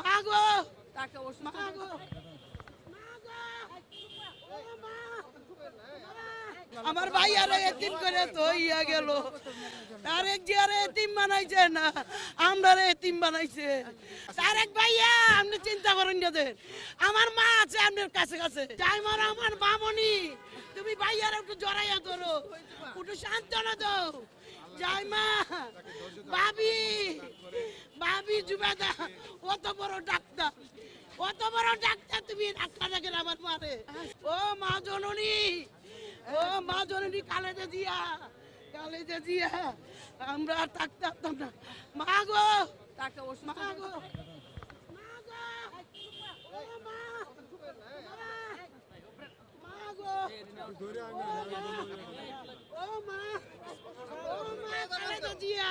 ও মা আমার ভাই আরে এতিম করে তো ইয়া গেল। তারেক জি আরে এতিম বানাইছে না আমরা এতিম বানাইছে। তারেক ভাইয়া আপনি চিন্তা করেন যাদের আমার মা আছে আপনার কাছে কাছে। টাইমার আমার মামনি তুমি ভাইয়ার একটু জড়াইয়া ধরো। একটু সান্ত্বনা দাও। যাই মা ভাবি ভাবি জুবেদা অত বড় ডাক্তার অত বড় ডাক্তার তুমি ডাক্তার দেখেন আমার মারে। ও মা জননী ও মা জননী কালেজে দিয়া কালেজে দিয়া আমরা আর থাকতে পারতাম না। মা গো মা গো মা গো মা গো ও মা ও মা কালেজে দিয়া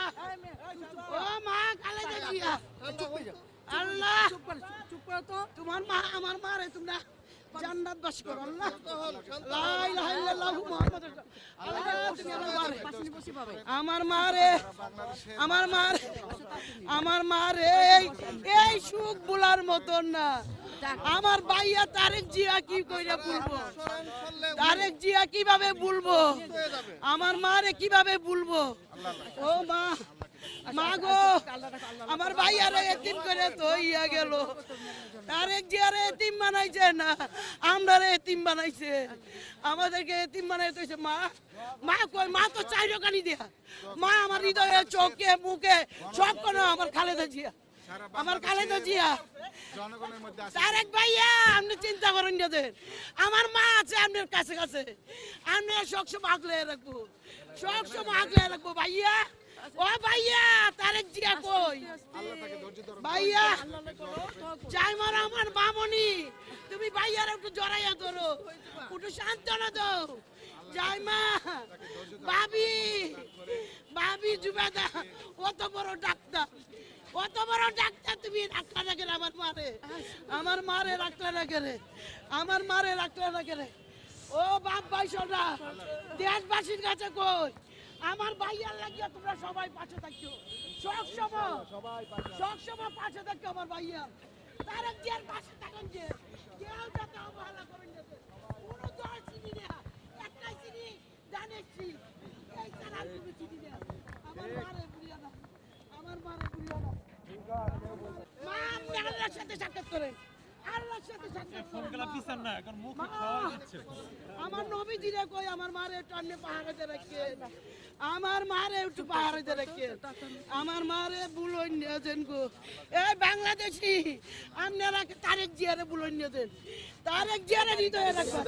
ও মা কালে আল্লাহ। চুপ করে তো তোমার মা আমার মা রে তোমরা। জান্নাত বাস করো, আল্লাহ। লা ইলাহা ইল্লাল্লাহু মুহাম্মাদুর আমার মা রে আমার মা আমার মা রে এই সুখ বুলার মতন না। আমার ভাইয়া তারেক জিয়া কি কইরা বলব তারেক জিয়া কীভাবে বলব আমার মা রে কীভাবে বলব ও মা। মা গো, আমার ভাইয়া রে এতিম করে তো ইয়া গেল। তারেক জিয়া রে এতিম বানাইছে না, আমরা এতিম বানাইছে। আমাদেরকে এতিম বানাইতে হইছে, মা মা কই মা তো চাইরো কানি দিয়া। মা আমার হৃদয়ে, চোখে, মুখে, সব কোন আমার খালেদা জিয়া। আমার খালেদা জিয়া। আছে তারেক ভাইয়া, আপনি চিন্তা করেন যাদের আমার মা আছে, আপনার কাছে কাছে। আপনি সবসময় আগলে রাখব। সবসময় আগলে রাখব, ভাইয়া। ও ভাইয়া তারেক জিয়া কই ভাইয়া যাই মারা আমার মামনি তুমি ভাইয়ার একটু জড়াইয়া ধরো। একটু সান্ত্বনা দাও। যাই মা ভাবি ভাবি জুবেদা অত বড় ডাক্তার। অত বড় ডাক্তার তুমি ডাক্তার রাখে আমার মারে। আমার মারে রাখলে রাখে রে আমার মারে রাখলে রাখে রে ও বাপ ভাই সোনা দেশবাসীর কাছে কই? আমার ভাইয়ার লাগিয়া তোমরা সবাই পাশে থাকছো সব সময় সব সময় পাশে। থাকছো আমার ভাইয়া। তারা জিয়ার পাশে থাকেন যে? কেউ যাতে অবহেলা করেন যাতে। কোনো দল চিনি না। একটাই চিনি জানেছি এই ছাড়া কোনো চিনি না। আমার মারে বুড়িয়া না আমার মারে বুড়িয়া না। মা আল্লাহর সাথে সাক্ষাৎ করেন। আমার নবীজিরে কই আমার মারে একটু আপনি পাহাড়ে রাখে। আমার মারে একটু পাহাড়ে রাখে। আমার মারে বুলন নিয়েছেন গো। এই বাংলাদেশি আপনারা তারেক জিয়ারে বুলন নিয়েছেন তারেক জিয়ারে হৃদয়ে রাখবেন